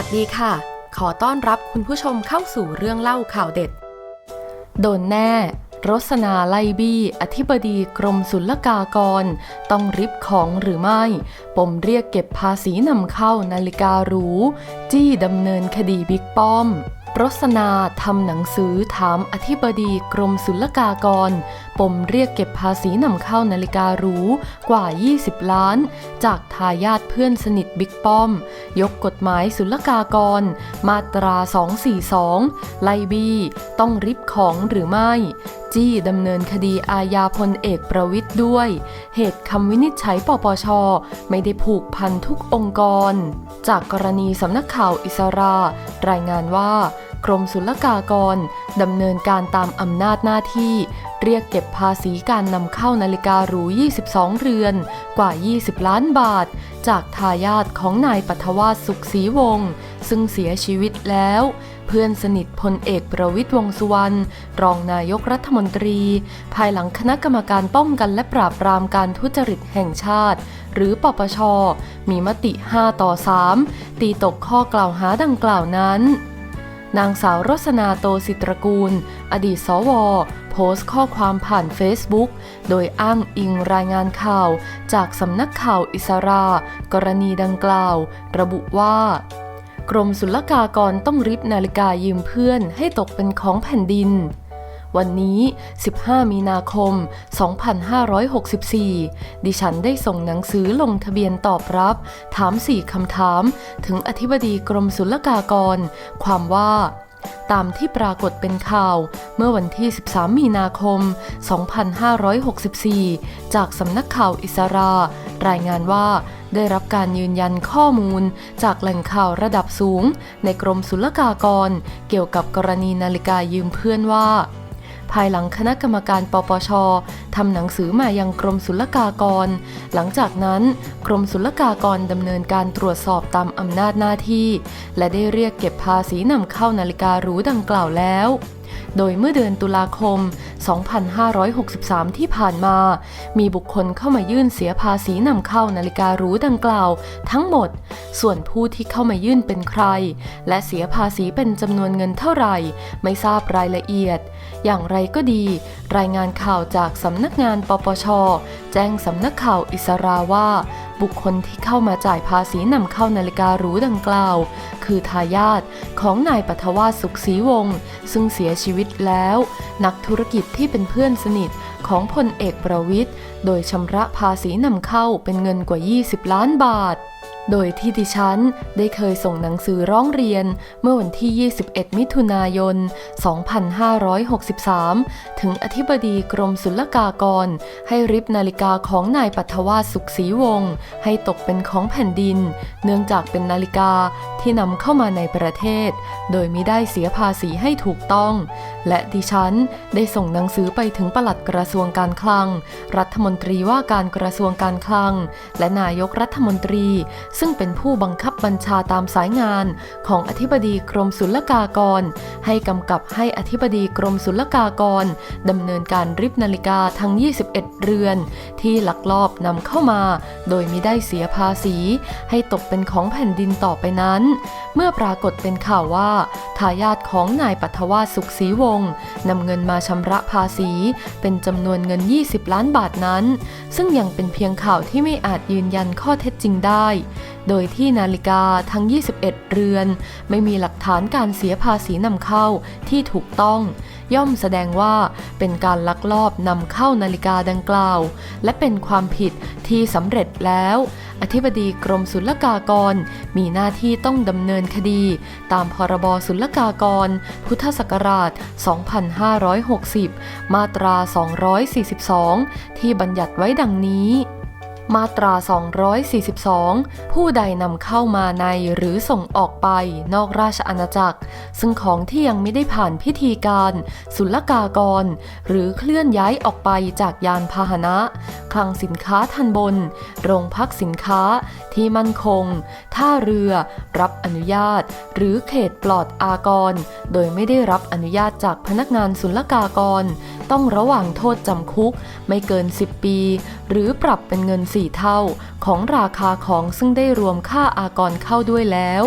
วัสดีค่ะ ขอต้อนรับคุณผู้ชมเข้าสู่เรื่องเล่าข่าวเด็ด โดนแน่ รสนาไลบี้ อธิบดีกรมศุลกากร ต้องริบของหรือไม่ ปมเรียกเก็บภาษีนำเข้านาฬิกาหรูจี้ดำเนินคดีบิ๊กป้อมรสนาทำหนังสือถามอธิบดีกรมศุลกากร ปมเรียกเก็บภาษีนำเข้านาฬิการูกว่า 20 ล้าน จากทายาทเพื่อนสนิทบิ๊กป้อม ยกกฎหมายศุลกากร มาตรา 242 ไลบี้ต้องริบของหรือไม่ จี้ดำเนินคดีอาญาพลเอกประวิทย์ด้วย เหตุคำวินิจฉัยปปช ไม่ได้ผูกพันทุกองค์กร จากกรณีสำนักข่าวอิสรา รายงานว่า กรมศุลกากรดำเนินการตามอำนาจหน้าที่ เรียกเก็บภาษีการนำเข้านาฬิกาหรู 22 เรือน กว่า 20 ล้านบาท จากทายาทของนายปัทวาสสุขศรีวงศ์ซึ่งเสียชีวิตแล้ว เพื่อนสนิทพลเอกประวิตยวงสุวรรณรองนายกรัฐมนตรี ภายหลังคณะกรรมการป้องกันและปราบปรามการทุจริตแห่งชาติ หรือปปช มีมติ 5 ต่อ 3 ตีตกข้อกล่าวหาดังกล่าวนั้น นางสาวรสนาโตสิตรกูล อดีตสว โพสต์ข้อความผ่านเฟซบุ๊กโดยอ้างอิงรายงานข่าว จากสำนักข่าวอิสรา กรณีดังกล่าว ระบุว่ากรมศุลกากรต้องริบนาฬิกายืมเพื่อนให้ตกเป็นของแผ่นดิน วันนี้ 15 มีนาคม 2564 ดิฉันได้ส่งหนังสือลงทะเบียนตอบรับ ถาม 4 คำถาม ถึงอธิบดีกรมศุลกากร ความว่าตามที่ปรากฏเป็นข่าว เมื่อวันที่ 13 มีนาคม 2564 จากสำนักข่าวอิสรา รายงานว่าได้รับการยืนยันข้อมูล จากแหล่งข่าวระดับสูง ในกรมศุลกากร เกี่ยวกับกรณีนาฬิกายืมเพื่อนว่า ภายหลังคณะกรรมการปปชทำหนังสือมายังกรมศุลกากร หลังจากนั้น กรมศุลกากรดำเนินการตรวจสอบตามอำนาจหน้าที่ และได้เรียกเก็บภาษีนำเข้านาฬิกาหรูดังกล่าวแล้ว โดยเมื่อเดือนตุลาคม 2563 ที่ผ่านมา มีบุคคลเข้ามายื่นเสียภาษีนำเข้านาฬิการูดังกล่าว ทั้งหมด ส่วนผู้ที่เข้ามายื่นเป็นใคร และเสียภาษีเป็นจำนวนเงินเท่าไหร่ ไม่ทราบรายละเอียด อย่างไรก็ดี รายงานข่าวจากสำนักงานปปช แจ้งสำนักข่าวอิสราว่า บุคคลที่เข้ามาจ่ายภาษีนำเข้านาฬิการูดังกล่าว คือทายาทของนายปัทวาสสุขศรีวงศ์ซึ่งเสียชีวิตแล้ว นักธุรกิจที่เป็นเพื่อนสนิทของพลเอกประวิทย์โดยชำระภาษีนำเข้าเป็นเงินกว่า 20 ล้านบาท โดยที่ดิฉันได้เคยส่งหนังสือร้องเรียนเมื่อวันที่ 21 มิถุนายน 2563 ถึงอธิบดีกรมศุลกากร ให้ริบนาฬิกาของนายปัทวาสุขศรีวงศ์ให้ตกเป็นของแผ่นดิน เนื่องจากเป็นนาฬิกาที่นำเข้ามาในประเทศ โดยมิได้เสียภาษีให้ถูกต้อง และดิฉันได้ส่งหนังสือไปถึงปลัดกระทรวงการคลัง รัฐมนตรีว่าการกระทรวงการคลัง และนายกรัฐมนตรีซึ่งเป็นผู้บังคับบัญชาตามสายงานของอธิบดีกรมศุลกากร ให้กำกับให้อธิบดีกรมศุลกากรดำเนินการริบนาฬิกาทั้ง 21 เรือน ที่ลักลอบนำเข้ามา โดยมิได้เสียภาษี ให้ตกเป็นของแผ่นดินต่อไปนั้น เมื่อปรากฏเป็นข่าวว่าทายาทของนายปัทวาสสุขศรีวงศ์นำเงินมาชำระภาษี เป็นจำนวนเงิน 20 ล้านบาทนั้น ซึ่งยังเป็นเพียงข่าวที่ไม่อาจยืนยันข้อเท็จจริงได้โดยที่นาฬิกาทั้ง 21 เรือน ไม่มีหลักฐานการเสียภาษีนำเข้าที่ถูกต้อง ย่อมแสดงว่าเป็นการลักลอบนำเข้านาฬิกาดังกล่าว และเป็นความผิดที่สำเร็จแล้ว อธิบดีกรมศุลกากร มีหน้าที่ต้องดำเนินคดี ตามพรบศุลกากร พุทธศักราช 2560 มาตรา 242 ที่บัญญัติไว้ดังนี้ มาตรา 242 ผู้ใดนำเข้ามาในหรือส่งออกไปนอกราชอาณาจักร ซึ่งของที่ยังไม่ได้ผ่านพิธีการ ศุลกากร หรือเคลื่อนย้ายออกไปจากยานพาหนะ คลังสินค้าทันบน โรงพักสินค้าที่มั่นคง ท่าเรือ รับอนุญาต หรือเขตปลอดอากร โดยไม่ได้รับอนุญาตจากพนักงานศุลกากร ต้องระหว่างโทษจำคุก ไม่เกิน 10 ปี หรือปรับเป็นเงิน 4 เท่า ของราคาของซึ่งได้รวมค่าอากรเข้าด้วยแล้ว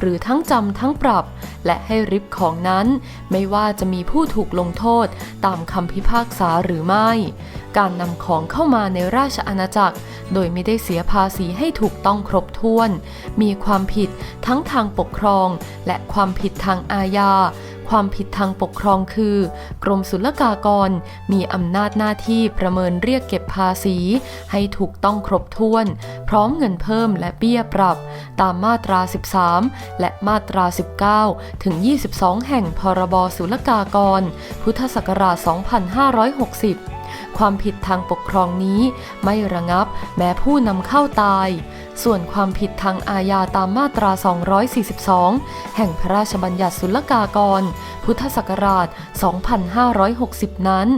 หรือทั้งจำทั้งปรับ และให้ริบของนั้น ไม่ว่าจะมีผู้ถูกลงโทษตามคำพิพากษาหรือไม่ การนำของเข้ามาในราชอาณาจักร โดยไม่ได้เสียภาษีให้ถูกต้องครบถ้วน มีความผิดทั้งทางปกครอง และความผิดทางอาญา ความผิดทางปกครองคือ กรมศุลกากรมีอำนาจหน้าที่ประเมินเรียกเก็บภาษี ให้ถูกต้องครบถ้วน พร้อมเงินเพิ่มและเบี้ยปรับ ตามมาตรา 13 และมาตรา 19 ถึง 22 แห่งพรบศุลกากร พุทธศักราช 2560 ความผิดทางปกครองนี้ไม่ระงับแม้ผู้นำเข้าตาย ส่วนความผิดทางอาญาตามมาตรา 242 แห่งพระราชบัญญัติศุลกากร พุทธศักราช 2560 นั้น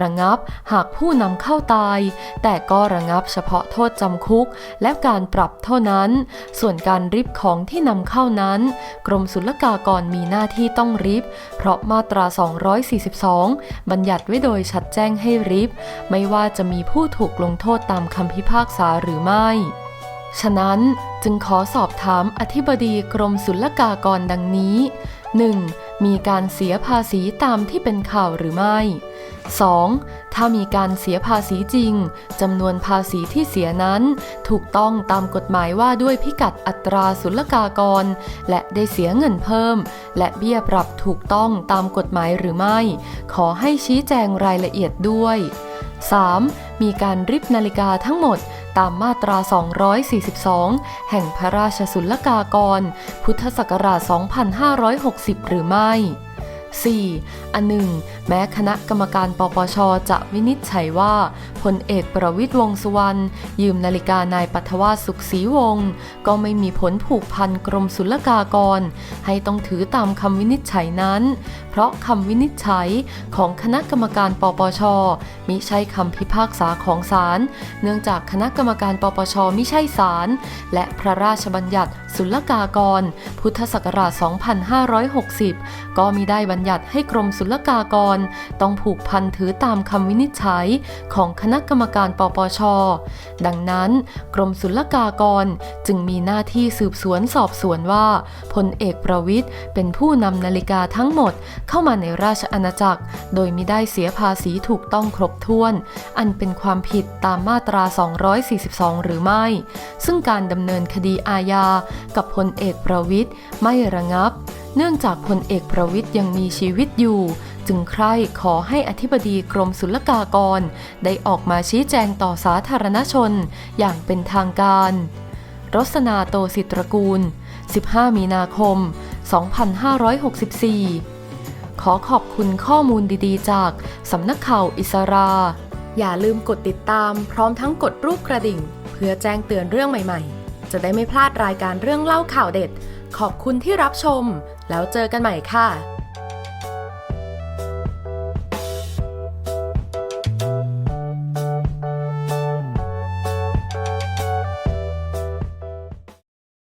ระงับหากผู้นำเข้าตาย แต่ก็ระงับเฉพาะโทษจำคุก และการปรับเท่านั้น ส่วนการริบของที่นำเข้านั้น กรมศุลกากรมีหน้าที่ต้องริบ เพราะมาตรา 242 บัญญัติไว้โดยชัดแจ้งให้ริบ ไม่ว่าจะมีผู้ถูกลงโทษตามคำพิพากษาหรือไม่ ฉะนั้นจึงขอสอบถามอธิบดีกรมศุลกากรดังนี้ 1. มีการเสียภาษีตามที่เป็นข่าวหรือไม่ 2. ถ้ามีการเสียภาษีจริงจำนวนภาษีที่เสียนั้น ถูกต้องตามกฎหมายว่าด้วยพิกัดอัตราศุลกากร และได้เสียเงินเพิ่ม และเบี้ยปรับถูกต้องตามกฎหมายหรือไม่ ขอให้ชี้แจงรายละเอียดด้วย 3. มีการริบนาฬิกาทั้งหมด ตามมาตรา 242 แห่งพระราชศุลกากร พุทธศักราช 2560 หรือไม่ 4. อันหนึ่ง แม้คณะกรรมการปปช จะวินิจฉัยว่าพลเอกประวิตยวงษ์สุวรรณยืมนาฬิกานายปัทวาสุขศรีวงศ์ก็ไม่มีผลผูกพันกรมศุลกากร ให้ต้องถือตามคำวินิจฉัยนั้น ราะคำวินิจฉัยของคณะกรรมการปปช มิใช่คำพิพากษาของศาล เนื่องจากคณะกรรมการปปช มิใช่ศาล และพระราชบัญญัติศุลกากร พุทธศักราช 2560 ก็มิได้บัญญัติให้กรมศุลกากร ต้องผูกพันถือตามคำวินิจฉัยของคณะกรรมการปปช ดังนั้น กรมศุลกากรจึงมีหน้าที่สืบสวนสอบสวนว่าพลเอกประวิทย์เป็นผู้นำนาฬิกาทั้งหมดเข้ามาในราชอาณาจักร โดยมิได้เสียภาษีถูกต้องครบถ้วน อันเป็นความผิดตามมาตรา 242 หรือไม่ ซึ่งการดำเนินคดีอาญากับพลเอกประวิทย์ไม่ระงับ เนื่องจากพลเอกประวิทย์ยังมีชีวิตอยู่ จึงใคร่ขอให้อธิบดีกรมศุลกากร ได้ออกมาชี้แจงต่อสาธารณชน อย่างเป็นทางการรสนาโตสิตรกูล 15 มีนาคม 2564 ขอขอบคุณข้อมูลดีๆ จากสำนักข่าวอิสรา อย่าลืมกดติดตามพร้อมทั้งกดรูปกระดิ่ง เพื่อแจ้งเตือนเรื่องใหม่ๆ จะได้ไม่พลาดรายการเรื่องเล่าข่าวเด็ด ขอบคุณที่รับชม แล้วเจอกันใหม่ค่ะ